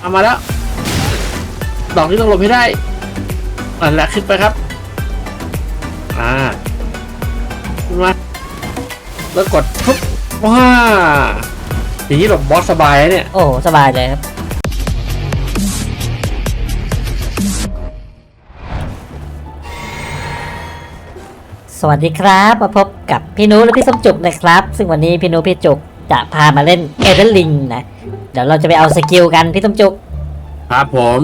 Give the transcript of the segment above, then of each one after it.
เอามาแล้วดอกนี้ต้องหลบให้ได้นั่นแหละขึ้นไปครับ อ่าขึ้นมาแล้วกดทุบว้าอย่างนี้หลบบอสสบายนะเนี่ย โอ้สบายเลยครับ สวัสดีครับมาพบกับพี่นุและพี่สมจุกนะครับ ซึ่งวันนี้พี่นุพี่จุกจะพามาเล่นเอเดนลิงนะ ดี๋ยวเราจะไปเอาสกิลกันพี่สมจุก ครับผม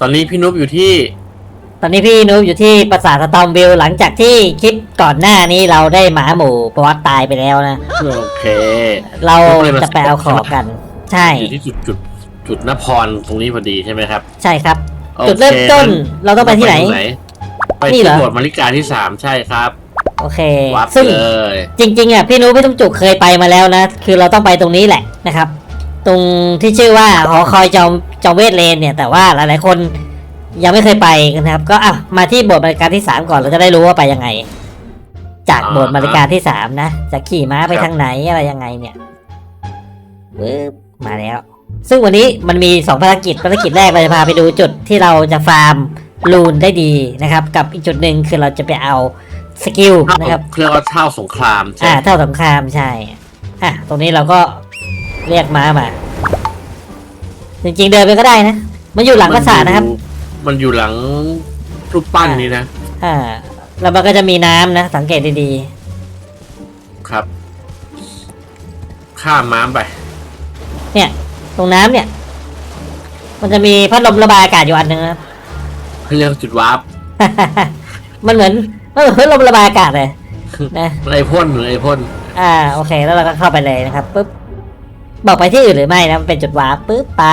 ตอนนี้พี่นุ๊บอยู่ที่ ตอนนี้พี่นุอยู่ที่ปราสาทสตอมวิลหลังจากที่คลิปก่อนหน้านี้เราได้หมาหมู่บอสตายไปแล้วนะ โอเค เราจะไปเอาของกัน ใช่ อยู่ที่จุดจุดจุดนพรตรงนี้พอดีใช่ไหมครับ ใช่ครับโอเคจุดเริ่มต้นงั้เราต้องไปที่ไหน ไปนี่ที่เหรอโบสถ์มาริกาที่สามใช่ครับโอเควัดซึ่งเลยจริงๆอะพี่นุ้พี่ต้องจุกเคยไปมาแล้วนะ คือเราต้องไปตรงนี้แหละนะครับ ตรงที่ชื่อว่าหอคอยจอมจอมเวทเลนเนี่ย แต่ว่าหลายๆคนยังไม่เคยไปกันนะครับ ก็อะมาที่โบสถ์บริการที่สามก่อนเราจะได้รู้ว่าไปยังไง จากโบสถ์บริการที่สามนะจะขี่ม้าไปทางไหนอะไรยังไงเนี่ยวืบมาแล้ว ซึ่งวันนี้มันมีสองภารกิจภารกิจแรกเราจะพาไปดูจุดที่เราจะฟาร์มลูนได้ดีนะครับ กับอีกจุดหนึ่งคือเราจะไปเอาสกิลเท่านะครับเรียกว่าเท่าสงครามใช่อ่าไหมเท่าสงครามใช่อะตรงนี้เราก็ เรียกม้ามา จริงๆเดินไปก็ได้นะ มันอยู่หลังปราสาทนะครับ มันอยู่หลังรูปปั้นนี้นะอ่าแล้วมันก็จะมีน้ำนะ สังเกตดีครับ ข้ามม้ามไปๆเนี่ย ตรงน้ำเนี่ย มันจะมีพัดลมระบายอากาศอยู่อันหนึงนะเรียกจุดวาร์ปมันเหมือนมันเหมือนพัดลมระบายอากาศเลยนะไอพ่นหรือไอพ่นอ่า โอเค แล้วเราก็เข้าไปเลยนะครับปุ๊บ บอกไปที่อื่นหรือไม่นะมันเป็นจุดวาร์ปปุ๊บไป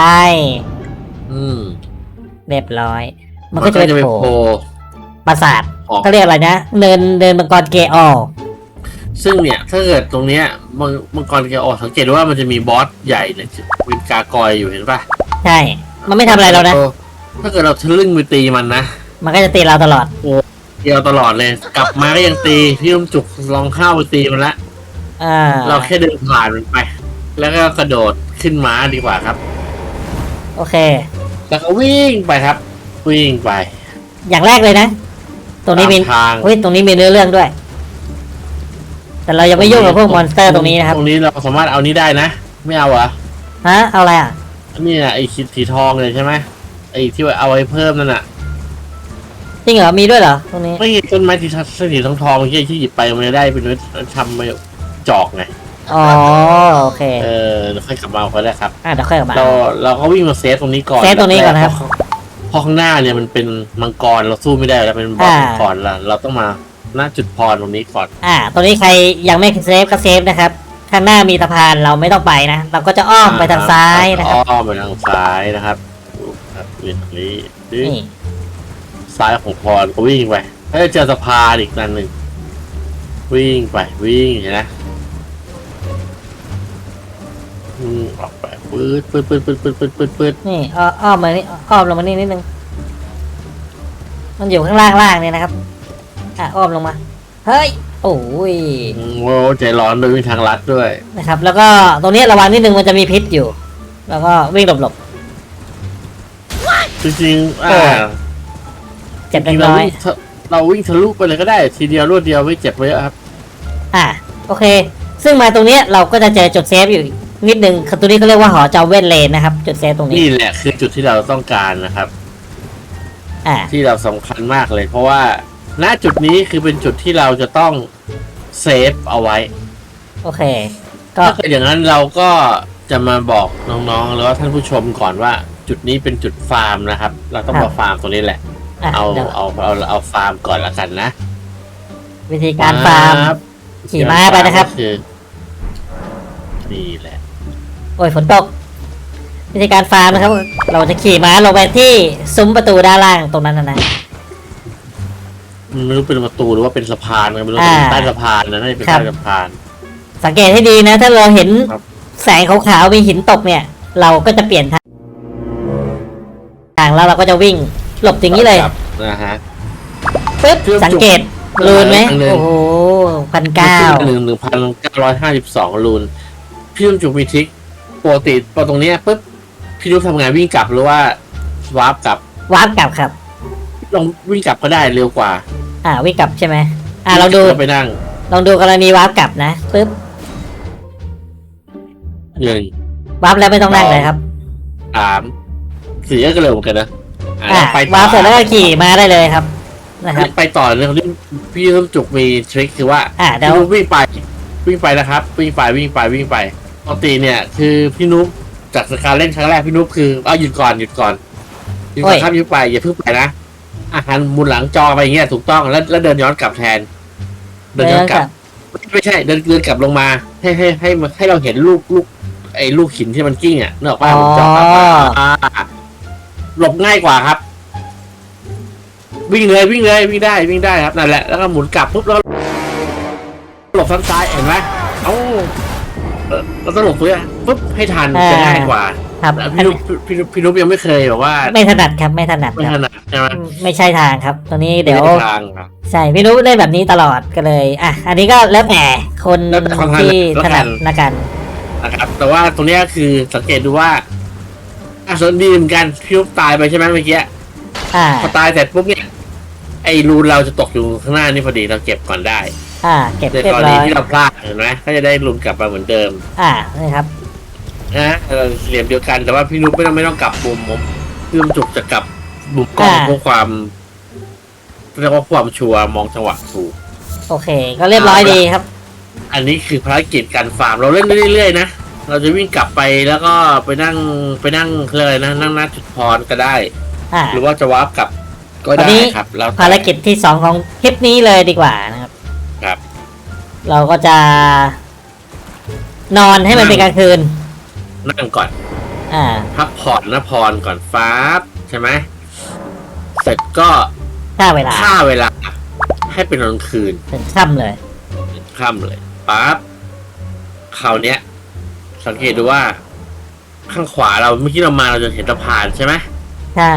อืมเรียบร้อย มันก็จะเป็นไปโผล่โผล่ปราสาทออกเขาเรียกอะไรนะเนินเนินมังกรเกออซึ่งเนี่ย ถ้าเกิดตรงเนี้ยมังมังกรแกออกสังเกตว่ามันจะมีบอสใหญ่เนี่ยวินกากอยอยู่เห็นปะใช่ มันไม่ทำอะไรเรานะถ้าเกิดเราทะลึ่งไปตีมันนะมันก็จะตีเราตลอดเดียวตลอดเลย กลับมาก็ยังตีพี่ลุงจุกลองเข้าไปตีมันละอ่าเราแค่เดินผ่านมันไป แล้วก็กระโดดขึ้นม้าดีกว่าครับ โอเค แล้วก็วิ่งไปครับ วิ่งไป อย่างแรกเลยนะ ตรงนี้มีตามทาง เฮ้ยตรงนี้มีเนื้อเรื่องด้วย แต่เรายังไม่ยุ่งกับพวกมอนสเตอร์ตรงนี้นะครับตรงนี้เราสามารถเอานี้ได้นะ ไม่เอาเหรอฮะเอาอะไรอะอันนี้น่ะไอ้คิดสีทองเลยใช่ไหมไอ้ที่ว่าเอาไว้เพิ่มนั่นน่ะ จริงเหรอมีด้วยเหรอตรงนี้ไม่เห็นต้นไม้ที่ทัสีทองทองๆที่ที่หยิบไปมันจะได้เป็นไว้ทำไปจอกไง อ๋อโอเคเออเราค่อยกลับมาเอาก็ได้ครับ อะเดี๋ยวค่อยกลับมา เราเราก็วิ่งมาเซฟตรงนี้ก่อนเซฟตรงนี้ก่อนนะครับเพาเพราะข้างหน้าเนี่ยมันเป็นมังกรเราสู้ไม่ได้แล้วเป็นบอสอ่า มังกรละเราต้องมาหน้าจุดพรตรงนี้ก่อนอ่าตรงนี้ใครยังไม่เซฟก็เซฟนะครับข้างหน้ามีสะพานเราไม่ต้องไปนะ เราก็จะอ้อมไปทางซ้ายนะครับอ้อมไปทางซ้ายนะครับดูครับนี่ตรงนี้ดึงนี่ซ้ายของพรก็วิ่งไปถ้าจะเจอสะพานอีกนั่นหนึ่งวิ่งไปวิ่งเห็นนะ อืมออกไปปื๊ดปื๊ดปื๊ดปื๊ดปื๊ดปื๊ดปื๊ดปื๊ดนี่อ้ออ้อมมานี่อ้อมลงมานี่นิดนึง มันอยู่ข้างล่างล่างเนี่ยนะครับ อะอ้อมลงมา เฮ้ย โอ้ยอืมโอ้ใจร้อนโดยมีทางลัดด้วย นะครับ แล้วก็ตรงนี้ระวังนิดนึงมันจะมีพิษอยู่ แล้วก็วิ่งหลบจริงๆโอ้อ่าๆ เจ็บจริเล็งกๆเราน้อย วิ่งทะเราวิ่งทะลุไปเลยก็ได้ ทีเดียวรวดเดียวไม่เจ็บเลยครับ อะโอเค ซึ่งมาตรงเนี้ยเราก็จะเจอจุดเซฟอยู่ นิดนึงคือตัวนี้เขาเรียกว่าหอจอมเวทเลนนะครับ จุดเซฟตรงนี้ นี่แหละคือจุดที่เราต้องการนะครับ อ่า ที่เราสำคัญมากเลย เพราะว่าณจุดนี้คือเป็นจุดที่เราจะต้องเซฟเอาไว้ โอเค ก็ ถ้าเกิดอย่างนั้นเราก็จะมาบอกน้องๆ หรือว่าท่านผู้ชมก่อนว่า จุดนี้เป็นจุดฟาร์มนะครับ เราต้องมาฟาร์มตรงนี้แหละ อะเอาเดี๋ยวเอาเอาเอาฟาร์มก่อนละกันนะวิธีการฟาร์ม ครับขี่ม้าไปนะครับ ก็อนี่แหละ โอ้ยฝนตกวิธีการฟาร์มนะครับ เราจะขี่ม้าลงไปที่ซุ้มประตูด้านล่างตรงนั้นนะนะมันไม่รู้เป็นประตูหรือว่าเป็นสะพานกันไม่รู้อ่าเป็นใต้สะพานนะน่าจะเป็นครับใต้สะพาน สังเกตให้ดีนะ ถ้าเราเห็นครับแสงขาวๆมีหินตกเนี่ย เราก็จะเปลี่ยนทางทางแล้วเราก็จะวิ่งหลบอย่างนี้เลยครับนะฮะปึ๊บเครื่องจุกสังเกตรูนไหมอันหนึ่งโอ้โหพันเก้าหนึ่งหนึ่งพันเก้าร้อยห้าสิบสองรูนพี่ต้มจุกมีทริก ปกติพอตรงเนี้ยปุ๊บพพี่นุ๊กทำงานวิ่งกลับหรือว่าวาร์ปกลับวาร์ปกลับครับ ลองวิ่งกลับก็ได้เร็วกว่า อ่าวิ่งกลับใช่ไหมอ่าลองดูแล้วไปนั่ง ลองดูกรณีวาร์ปกลับนะปึ๊บหนึ่งวาร์ปแล้วไม่ต้องนั่งเลยครับสามสี่ก็เร็วเหมือนกันนะอะอ่าไปต่อวาร์ปเสร็จแล้วก็ขี่มาได้เลยครับนะครับไปต่อเรื่องที่พี่ต้มจุกมีทริคคือว่าอ่าเดี๋ยวพี่นุ๊กวิ่งไปวิ่งไปนะครับ วิ่งไปวิ่งไปวิ่งไป ปกติเนี่ยคือพี่นุ๊กจากการเล่นครั้งแรกพี่นุ๊กคือเอาหยุดก่อนหยุดก่อนหยุดก่อนครับหยุดไปอย่าเพิ่งไปนะอาหารหมุนหลังจอไปอย่างเงี้ยถูกต้องแล้วแล้วเดินย้อนกลับแทน เดินย้อนกลับ ไม่ใช่ เดินเดินกลับลงมา ให้ให้ให้ให้เราเห็นลูกลูกไอ้ลูกหินที่มันกิ้งอะเนกออกป้าอ๋อผมจอดครับอ่าหลบง่ายกว่าครับ วิ่งเลยวิ่งเลยวิ่งได้วิ่งได้ครับนั่นแหละแล้วก็หมุนกลับปุ๊บแล้วหลบทางซ้ายเห็นไหมเอ้า เออเราต้องหลบตัวนี้ปุ๊บให้ทันจะง่ายกว่าครับแต่อัพี่นนุ๊กพี่นุ๊กพี่นุ๊กยังไม่เคยแบบว่าไม่ถนัดครับไม่ถนัดไม่คถรับนัดใช่ไหมไม่ใช่ทางครับ ตัวนี้เดี๋ยวไม่ไทางครับใช่พี่นุ๊กเล่นแบบนี้ตลอดก็เลย อะ อันนี้ก็แล้วแต่คนแล้วแต่คนที่ถถนันัดดละกัน นะครับ แต่ว่าตรงเนี้ยคือสังเกตดูว่าอะส่วนดีเหมือนกันพี่นุ๊กตายไปใช่ไหมเมื่อกี้อ่า พอตายเสร็จปุ๊บเนี่ยไอ้รูนเราจะตกอยู่ข้างหน้านี่พอดีเราเก็บก่อนได้ อ่า เก็บในเรียกบรร้ณีอยที่เราพลาดเห็นไหมก็จะได้รูนกลับมาเหมือนเดิมอ่านี่ครับ นะเออเหลี่ยมเดียวกันแต่ว่าพี่นุ๊กไม่ต้องไม่ต้องกลับมุมผมคือมันจุกจะกลับมุมกล้องอ่า เพื่อความเรียกว่าความชัวร์มองจังหวะถูก โอเค ก็เรียบร้อยดีครับ อันนี้คือภารกิจการฟาร์มเราเล่นได้เรื่อยๆนะเราจะวิ่งกลับไปแล้วก็ไปนั่งไปนั่งเลยนะนั่งหน้าจุดพรก็ได้ อ่า หรือว่าจะวาร์ปกลับก็วันได้นี้ ครับแล้วแต่ภารกิจที่สองของคลิปนี้เลยดีกว่านะครับครับ เราก็จะ นอนให้มันเป็นกลางคืน นั่งก่อน อ่า พักผ่อนนะพรก่อนฟ้าบใช่ไหมเสร็จก็ค่าเวลาฆ่าเวลา ให้เป็นกลางคืนถึงค่ำเลย ค่ำเลยปั๊บคราวเนี้ย สังเกตดูว่า ข้างขวาเราเมื่อกี้เรามาเราจะเห็นสะพานใช่ไหมใช่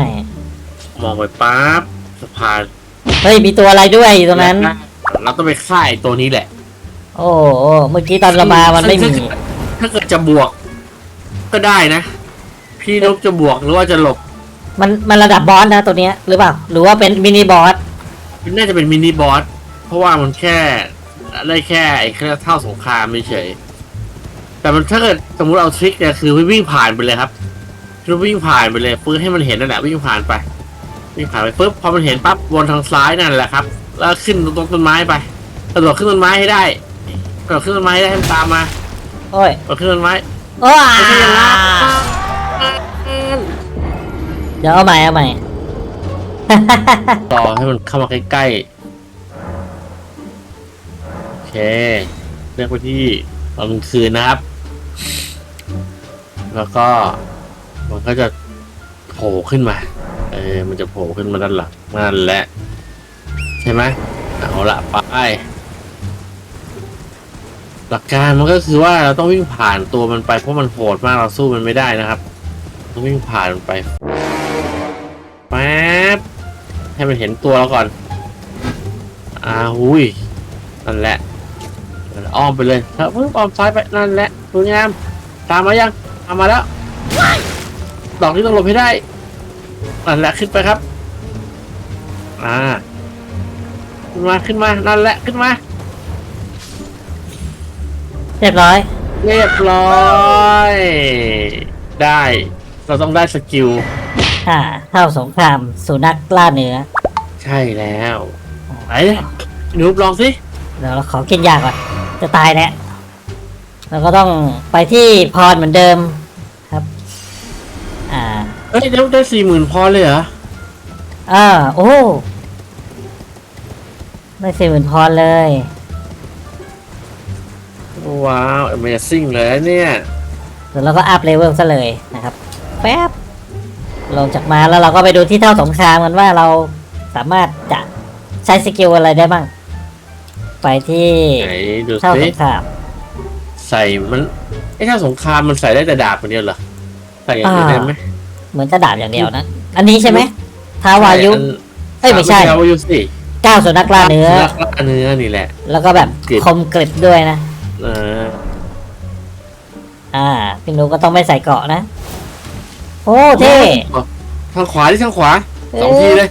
มองไปปั๊บสะพานเฮ้ย มีตัวอะไรด้วยอยู่ตรงนั้น เราต้องไปฆ่าไอ้ตัวนี้แหละ โอ้โหเมื่อกี้ตอนเรามามันไม่มี ถ้าเกิดจะบวก ก็ได้นะ พี่นกจะบวกหรือว่าจะหลบ มันมันระดับบอสนะตัวเนี้ยหรือเปล่า หรือว่าเป็นมินิบอสน่าจะเป็นมินิบอส เพราะว่ามันแค่ได้แค่ไอ้แค่เท่าสงครามเฉยๆแต่มันถ้าเกิดสมมติเอาทริคเนี่ยคือวิ่งผ่านไปเลยครับคือวิ่งผ่านไปเลยปื้ให้มันเห็นนั่นแหละวิ่งผ่านไป วิ่งผ่านไปปุ๊บพอมันเห็นปั๊บวนทางซ้ายนั่นแหละครับ แล้วขึ้นตรงต้นไม้ไปกระโดดขึ้นต้นไม้ให้ได้ กระโดดขึ้นต้นไม้ให้ได้ให้มันตามมาโอ้ยกระโดดขึ้นต้นไม้โอ้ยไม่ใช่อย่างนั้นเดี๋ยวเอาใหม่เอาใหม่รอให้มันเข้ามาใกล้ๆ โอเคเรียกไปที่ตอนกลางคืนนะครับ แล้วก็มันก็จะโผล่ขึ้นมา เออ มันจะโผล่ขึ้นมาด้านหลังนั่นแหละ ใช่ไหมเอาละไป หลักการมันก็คือว่าเราต้องวิ่งผ่านตัวมันไปเพราะมันโหดมากเราสู้มันไม่ได้นะครับต้องวิ่งผ่านมันไปแป๊บให้มันเห็นตัวเราก่อนอ่าหุยนั่นแหละอ้อมไปเลยครับปึ๊บอ้อมซ้ายไปนั่นแหละสวยงามตามมายังตามมาแล้วดอกนี้ต้องหลบให้ได้นั่นแหละขึ้นไปครับ อ่า ขึ้นมาขึ้นมานั่นแหละขึ้นมา เรียบร้อย เรียบร้อย ได้ เราต้องได้สกิล อ่าเท่าสงครามสุนัขล่าเนื้อใช่แล้วไหนหนูลองสิเดี๋ยวเราขอกินยาก่อน จะตายแล้วเราก็ต้องไปที่พรเหมือนเดิมครับ อ่า เอ้ยได้ได้สี่หมื่นพอเลยเหรออ่าโอ้ ได้สี่หมื่นพรเลย ว้าว Amazing เลยนะเนี่ยเดี๋ยวเราก็อัพเลเวลซะเลยนะครับ แป๊บ ลงจากมาแล้วเราก็ไปดูที่เท่าสงครามกันว่าเราสามารถจะใช้สกิลอะไรได้บ้าง ไปที่ไหนดูเท่าสิสงครามใส่มันไอ้ถ้าสงครามมันใส่ได้แต่ดาบคนเดียวเหรอใส่อย่างอื่นได้ไหมเหมือนจะดาบอย่างเดียวนะ อันนี้ใช่ไหมท้าวายุอันเอ้ยไม่ใช่ท้าวายุสิก้าวสุนัขล่าเนื้อรักล่าเนื้อนี่แหละ แล้วก็แบบกริดคมกริบด้วยนะ เออ อ่าพี่นุก็ต้องไม่ใส่เกราะนะเพโอ้เท่ทางขวาที่ทางขวาสองทีเลย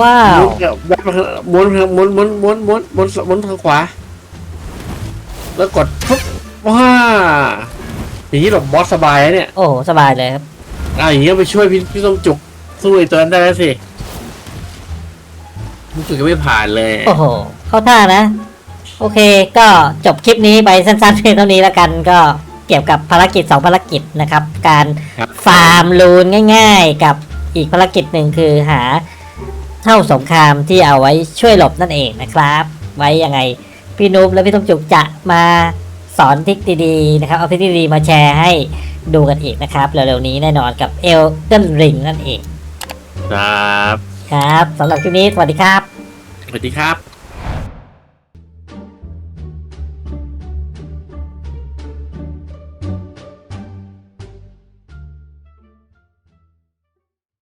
ว้าวม้วนกับแวะมาข้างม้วนม้วนม้วนม้วนม้วนม้วนม้วนทางขวา แล้วกดปุ๊บว้าอย่างนี้แบบบอสสบายนะเนี่ย โอ้สบายเลยครับอ่าอย่างนี้ก็ไปช่วยพี่พี่ส้มจุกสู้ไอ้ตัวนั้นได้แล้วสิพี่จุกยังไม่ผ่านเลย โอ้โห เข้าท่านะ โอเคก็จบคลิปนี้ไปสั้นๆเพียงเท่านี้แล้วกันก็เกี่ยวกับภารกิจ 2 ภารกิจนะครับ การครับ ฟาร์มลูนง่าย ๆ กับอีกภารกิจหนึ่งคือหาเท่าสงครามที่เอาไว้ช่วยหลบนั่นเองนะครับ ไว้ยังไงพี่นุ๊บและพี่ต้มจุกจะมาสอนทริกดีๆนะครับเอาทริกดีๆมาแชร์ให้ดูกันอีกนะครับเร็วๆนี้แน่นอนกับเอลเดนริงนั่นเองครับ ครับสำหรับคลิปนี้สวัสดีครับ สวัสดีครับ